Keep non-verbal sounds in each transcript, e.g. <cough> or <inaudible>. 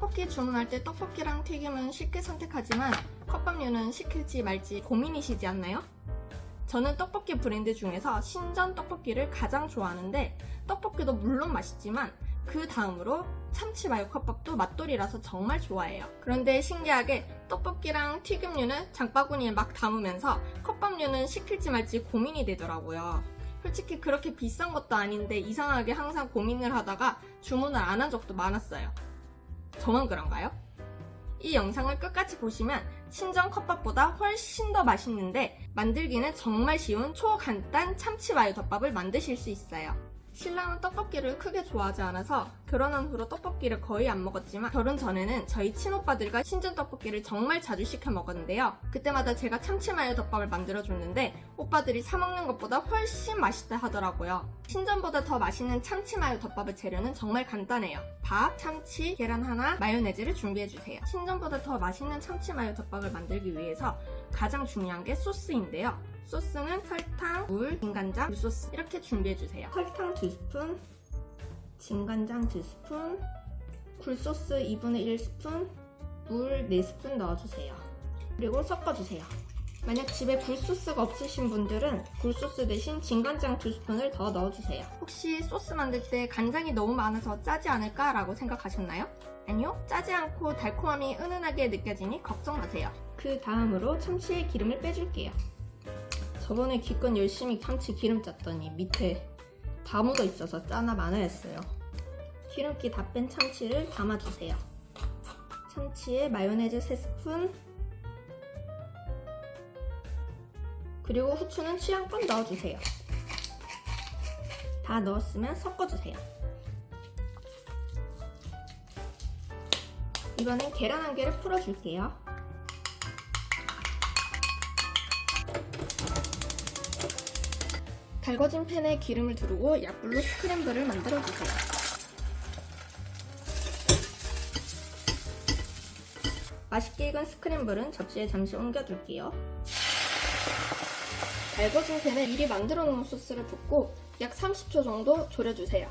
떡볶이 주문할 때 떡볶이랑 튀김은 쉽게 선택하지만 컵밥류는 시킬지 말지 고민이시지 않나요? 저는 떡볶이 브랜드 중에서 신전 떡볶이를 가장 좋아하는데 떡볶이도 물론 맛있지만 그 다음으로 참치 마요 컵밥도 맛돌이라서 정말 좋아해요. 그런데 신기하게 떡볶이랑 튀김류는 장바구니에 막 담으면서 컵밥류는 시킬지 말지 고민이 되더라고요. 솔직히 그렇게 비싼 것도 아닌데 이상하게 항상 고민을 하다가 주문을 안 한 적도 많았어요. 저만 그런가요? 이 영상을 끝까지 보시면 신전 컵밥보다 훨씬 더 맛있는데 만들기는 정말 쉬운 초간단 참치마요 덮밥을 만드실 수 있어요. 신랑은 떡볶이를 크게 좋아하지 않아서 결혼한 후로 떡볶이를 거의 안 먹었지만 결혼 전에는 저희 친오빠들과 신전 떡볶이를 정말 자주 시켜 먹었는데요. 그때마다 제가 참치마요 덮밥을 만들어줬는데 오빠들이 사 먹는 것보다 훨씬 맛있다 하더라고요. 신전보다 더 맛있는 참치마요 덮밥의 재료는 정말 간단해요. 밥, 참치, 계란 하나, 마요네즈를 준비해주세요. 신전보다 더 맛있는 참치마요 덮밥을 만들기 위해서 가장 중요한 게 소스인데요. 소스는 설탕, 물, 진간장, 굴소스 이렇게 준비해주세요. 설탕 2스푼, 진간장 2스푼, 굴소스 2분의 1스푼, 물 4스푼 넣어주세요. 그리고 섞어주세요. 만약 집에 굴소스가 없으신 분들은 굴소스 대신 진간장 2스푼을 더 넣어주세요. 혹시 소스 만들 때 간장이 너무 많아서 짜지 않을까 라고 생각하셨나요? 아니요, 짜지 않고 달콤함이 은은하게 느껴지니 걱정 마세요. 그 다음으로 참치의 기름을 빼줄게요. 저번에 기껏 열심히 참치 기름 짰더니 밑에 다 묻어 있어서 짜나 마나 했어요. 기름기 다 뺀 참치를 담아주세요. 참치에 마요네즈 3스푼 그리고 후추는 취향껏 넣어주세요. 다 넣었으면 섞어주세요. 이번엔 계란 한 개를 풀어줄게요. 달궈진 팬에 기름을 두르고 약불로 스크램블을 만들어주세요. 맛있게 익은 스크램블은 접시에 잠시 옮겨둘게요. 달궈진 팬에 미리 만들어 놓은 소스를 붓고 약 30초 정도 졸여주세요.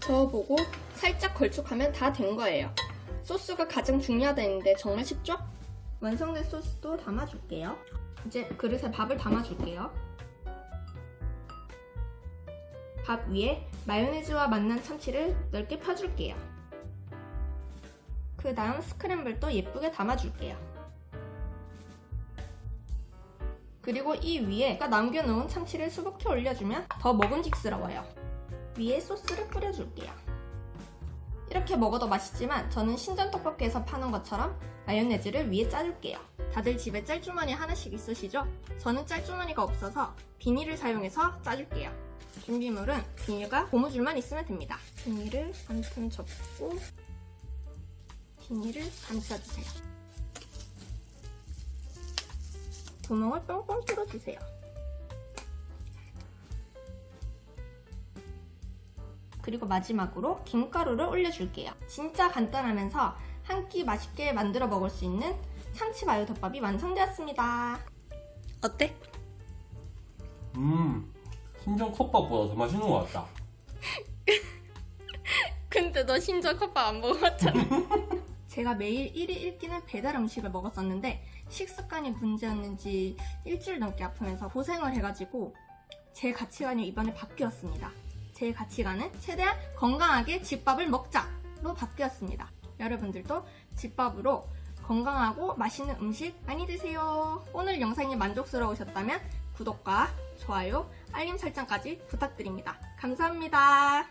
저어보고 살짝 걸쭉하면 다 된 거예요. 소스가 가장 중요하다 했는데 정말 쉽죠? 완성된 소스도 담아줄게요. 이제 그릇에 밥을 담아줄게요. 밥 위에 마요네즈와 만난 참치를 넓게 펴줄게요. 그 다음 스크램블도 예쁘게 담아줄게요. 그리고 이 위에 남겨놓은 참치를 수북히 올려주면 더 먹음직스러워요. 위에 소스를 뿌려줄게요. 이렇게 먹어도 맛있지만 저는 신전 떡볶이에서 파는 것처럼 마요네즈를 위에 짜줄게요. 다들 집에 짤주머니 하나씩 있으시죠? 저는 짤주머니가 없어서 비닐을 사용해서 짜줄게요. 준비물은 비닐과 고무줄만 있으면 됩니다. 비닐을 한 틈 접고 비닐을 감싸주세요. 구멍을 뻥뻥 뚫어주세요. 그리고 마지막으로 김가루를 올려줄게요. 진짜 간단하면서 한 끼 맛있게 만들어 먹을 수 있는 참치 마요 덮밥이 완성되었습니다. 어때? 음, 신전 컵밥보다 더 맛있는 것 같다. <laughs> 근데 너 신전 컵밥 안 먹었잖아. <laughs> 제가 매일 1일 1끼는 배달 음식을 먹었었는데 식습관이 문제였는지 일주일 넘게 아프면서 고생을 해가지고 제 가치관이 이번에 바뀌었습니다. 제 가치관은 최대한 건강하게 집밥을 먹자로 바뀌었습니다. 여러분들도 집밥으로 건강하고 맛있는 음식 많이 드세요. 오늘 영상이 만족스러우셨다면 구독과 좋아요, 알림 설정까지 부탁드립니다. 감사합니다.